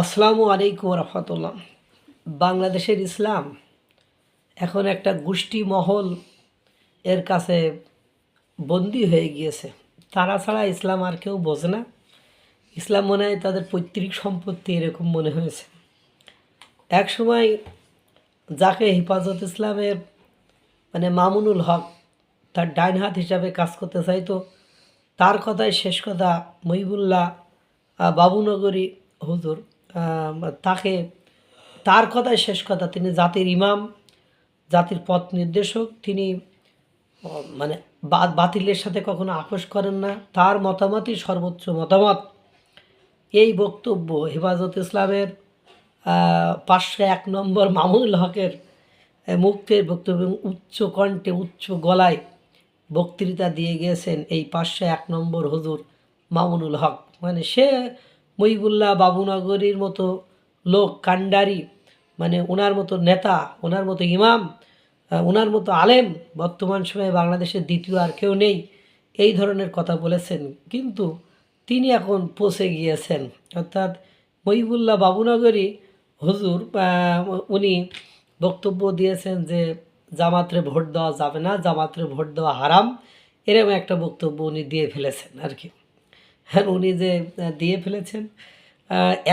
আসসালামু আলাইকুম রহমতুল্লাহ। বাংলাদেশের ইসলাম এখন একটা গোষ্ঠী মহল এর কাছে বন্দি হয়ে গিয়েছে। তারা ছাড়া ইসলাম আর কেউ বোঝে না। ইসলাম মনে হয় তাদের পৈতৃক সম্পত্তি এরকম মনে হয়েছে। এক সময় যাকে হেফাজত ইসলামের মানে মামুনুল হক তার ডাইন হাত হিসাবে কাজ করতে চাইতো, তার কথাই শেষ কথা মহিবুল্লাহ বাবুনগরী হুজুর তাকে, তার কথাই শেষ কথা। তিনি জাতির ইমাম, জাতির পথ নির্দেশক। তিনি মানে বাতিলের সাথে কখনো আপোষ করেন না। তার মতামতই সর্বোচ্চ মতামত। এই বক্তব্য হেফাজত ইসলামের পাঁচশো এক নম্বর মামুনুল হকের মুক্তের বক্তব্য উচ্চ কণ্ঠে উচ্চ গলায় বক্তৃতা দিয়ে গিয়েছেন এই পাঁচশো এক নম্বর হুজুর মামুনুল হক। মানে সে মহিবুল্লাহ বাবুনগরীর মতো লোক কান্ডারি মানে ওনার মতো নেতা ওনার মতো ইমাম ওনার মতো আলেম বর্তমান সময়ে বাংলাদেশের দ্বিতীয় আর কেউ নেই, এই ধরনের কথা বলেছেন। কিন্তু তিনি এখন পৌঁছে গিয়েছেন। অর্থাৎ মহিবুল্লাহ বাবুনগরী হুজুর উনি বক্তব্য দিয়েছেন যে জামাতরে ভোট দেওয়া যাবে না, জামাতরে ভোট দেওয়া হারাম, এরকম একটা বক্তব্য উনি দিয়ে ফেলেছেন আর কি। উনি যে দিয়ে ফেলেছেন।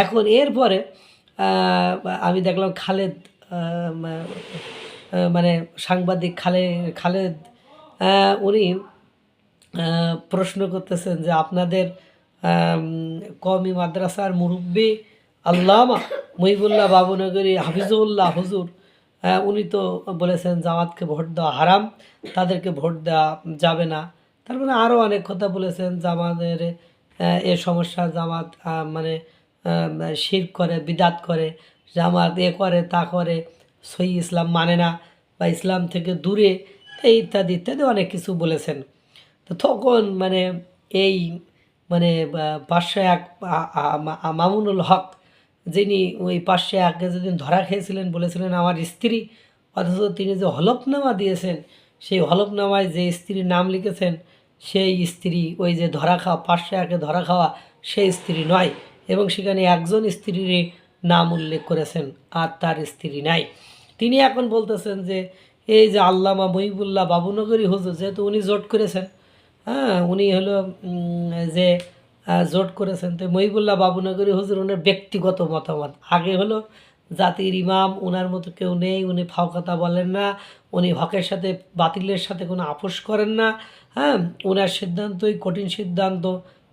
এখন এরপরে আমি দেখলাম খালেদ মানে সাংবাদিক খালে, খালেদ উনি প্রশ্ন করতেছেন যে আপনাদের কওমি মাদ্রাসার মুরব্বী আল্লামা মহিবুল্লাহ বাবুনগরী হাফিজুল্লাহ হুজুর উনি তো বলেছেন জামাতকে ভোট দেওয়া হারাম, তাদেরকে ভোট দেওয়া যাবে না। তারপরে আরও অনেক কথা বলেছেন জামাতের এ সমস্যা জামাত মানে শির করে, বিদাত করে, জামাত এ করে, তা করে সই ইসলাম মানে না বা ইসলাম থেকে দূরে, এই ইত্যাদি ইত্যাদি অনেক কিছু বলেছেন। তো তখন মানে এই মানে পাঁচশো এক মামুনুল হক যিনি ওই পাঁচশো একে যেদিন ধরা খেয়েছিলেন বলেছিলেন, আমার স্ত্রী, অথচ তিনি যে হলফনামা দিয়েছেন, সেই হলফনামায় যে স্ত্রীর নাম লিখেছেন সেই স্ত্রী, ওই যে ধরা খাওয়া, পাঁচশো একে ধরা খাওয়া, সেই স্ত্রী নয়। এবং সেখানে একজন স্ত্রীর নাম উল্লেখ করেছেন, আর তার স্ত্রী নাই। তিনি এখন বলতেছেন যে, এই যে আল্লামা মহিবুল্লাহ বাবুনগরী হুজুর, যেহেতু উনি জোট করেছেন হ্যাঁ উনি হলো যে জোট করেছেন, তো মহিবুল্লাহ বাবুনগরী হুজুর ওনার ব্যক্তিগত মতামত। আগে হলো জাতির ইমাম ওনার মতো কেউ নেই, উনি ফাও কথা বলেন না, উনি হকের সাথে, বাতিলের সাথে কোনো আপোষ করেন না হ্যাঁ? ওনার সিদ্ধান্তই কঠিন সিদ্ধান্ত,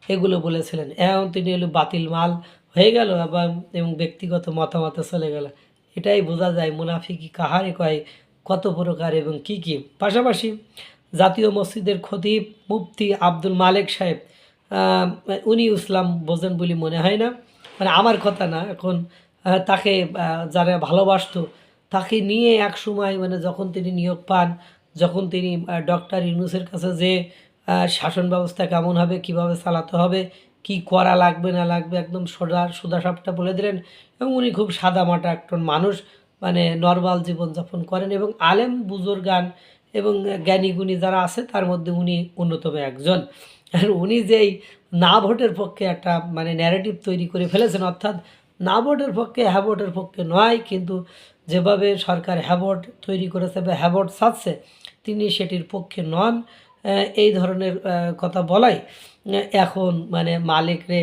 এগুলো বলেছিলেন। এখন তিনি হলো বাতিল মাল হয়ে গেল এবং এবং ব্যক্তিগত মতামতে চলে গেল। এটাই বোঝা যায় মুনাফিকি কাহারে কয়, কত প্রকার এবং কি কি। পাশাপাশি জাতীয় মসজিদের খতিব মুফতি আব্দুল মালেক সাহেব উনি ইসলাম বোঝেন বলে মনে হয় না। মানে আমার কথা না, এখন তাকে যারা ভালোবাসত, তাকে নিয়ে এক সময় মানে যখন তিনি নিয়োগ পান, যখন তিনি ডক্টর ইউনুসের কাছে যে শাসন ব্যবস্থা কেমন হবে, কীভাবে চালাতে হবে, কি করা লাগবে, না লাগবে, একদম সোজা সোজা সাপটা বলে দিলেন এবং উনি খুব সাদামাটা একজন মানুষ মানে নর্মাল জীবনযাপন করেন এবং আলেম, বুজুর্গান এবং জ্ঞানী গুণী যারা আছে, তার মধ্যে উনি অন্যতম একজন। উনি যেই না ভোটের পক্ষে একটা মানে ন্যারেটিভ তৈরি করে ফেলেছেন, অর্থাৎ না ভোটের পক্ষে হ্যাঁ ভোটের পক্ষে নয়, কিন্তু যেভাবে সরকার হ্যাভোট তৈরি করেছে বা হ্যাভোট চাচ্ছে তিনি সেটির পক্ষে নন। এই ধরনের কথা বলাই এখন মানে মালিকরে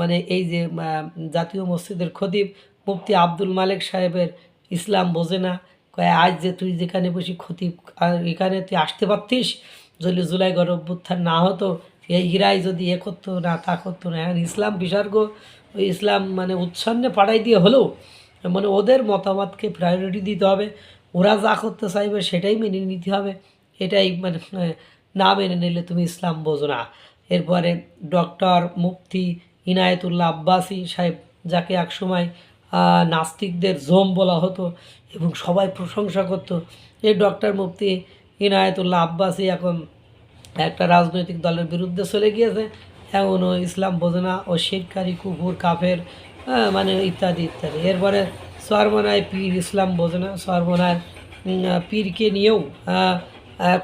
মানে এই যে জাতীয় মসজিদের খতিব মুফতি আব্দুল মালিক সাহেবের ইসলাম বোঝে না, কয়, আজ যে তুই যেখানে বসি খতিব এখানে তুই আসতে পারতিস, যদি জুলাই গণঅভ্যুত্থান না হতো, এই ইরাই যদি এ করতো না, তা করতো না। এখন ইসলাম বিসর্গ ওই ইসলাম মানে উচ্ছন্নে পাঠাই দিয়ে হলেও মানে ওদের মতামতকে প্রায়োরিটি দিতে হবে। ওরা যা করতে চাইবে সেটাই মেনে নিতে হবে। এটাই মানে না মেনে নিলে তুমি ইসলাম বোঝো না। এরপরে ডক্টর মুফতি, ইনায়েতুল্লাহ আব্বাসী সাহেব যাকে একসময় নাস্তিকদের জোম বলা হতো এবং সবাই প্রশংসা করতো এই ডক্টর মুফতি, ইনায়েতুল্লাহ আব্বাসী এখন একটা রাজনৈতিক দলের বিরুদ্ধে চলে গিয়েছে। এমন ইসলাম বোঝনা ও শিরকারি কুকুর কাফের হ্যাঁ, মানে ইত্যাদি ইত্যাদি। এরপরে সরমনায় পীর ইসলাম বোঝনা সর্বনায় পীরকে নিয়েও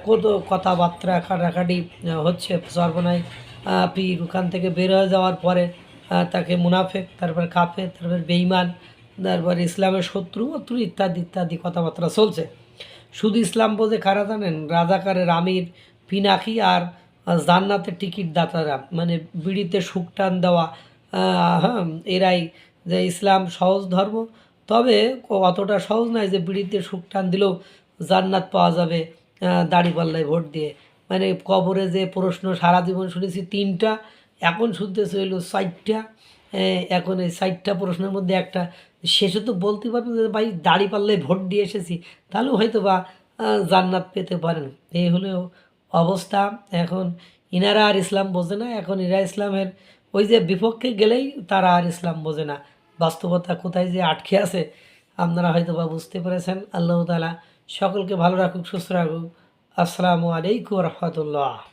কত কথাবার্তা কাটাকাটি হচ্ছে সর্বনায় পীর ওখান থেকে বের হয়ে যাওয়ার পরে তাকে মুনাফেক তারপর কাফে তারপর বেইমান তারপর ইসলামের শত্রু অত্রু ইত্যাদি ইত্যাদি কথাবার্তা চলছে। শুধু ইসলাম বলতে কারা জানেন? রাজাকারের আমির পিনাকি আর জান্নাতের টিকিট দাতারা মানে বিড়িতে সুখ টান দেওয়া হ্যাঁ এরাই যে ইসলাম সহজ ধর্ম। তবে অতটা সহজ নয় যে বিড়িতে সুখ টান দিলেও জান্নাত পাওয়া যাবে দাড়িপাল্লায় ভোট দিয়ে। মানে কবরে যে প্রশ্ন সারা জীবন শুনেছি, তিনটা, এখন শুনতে হইল সাইটটা এখন এই সাইটটা প্রশ্নের মধ্যে একটা। শেষে তো বলতে পারবেন যে ভাই দাড়িপাল্লায় ভোট দিয়ে এসেছি তাহলেও হয়তো বা জান্নাত পেতে পারেন। এই হলো অবস্থা। এখন ইনারা আর ইসলাম বোঝে না, এখন ইরা ইসলামের ওই যে বিপক্ষে গেলেই তারা আর ইসলাম বোঝে না। বাস্তবতা কোথায় যে আটকে আছে, আপনারা হয়তো বা বুঝতে পেরেছেন। আল্লাহ তালা সকলকে ভালো রাখুক, সুস্থ রাখুক। আসসালামু আলাইকুম রহমতুল্লাহ।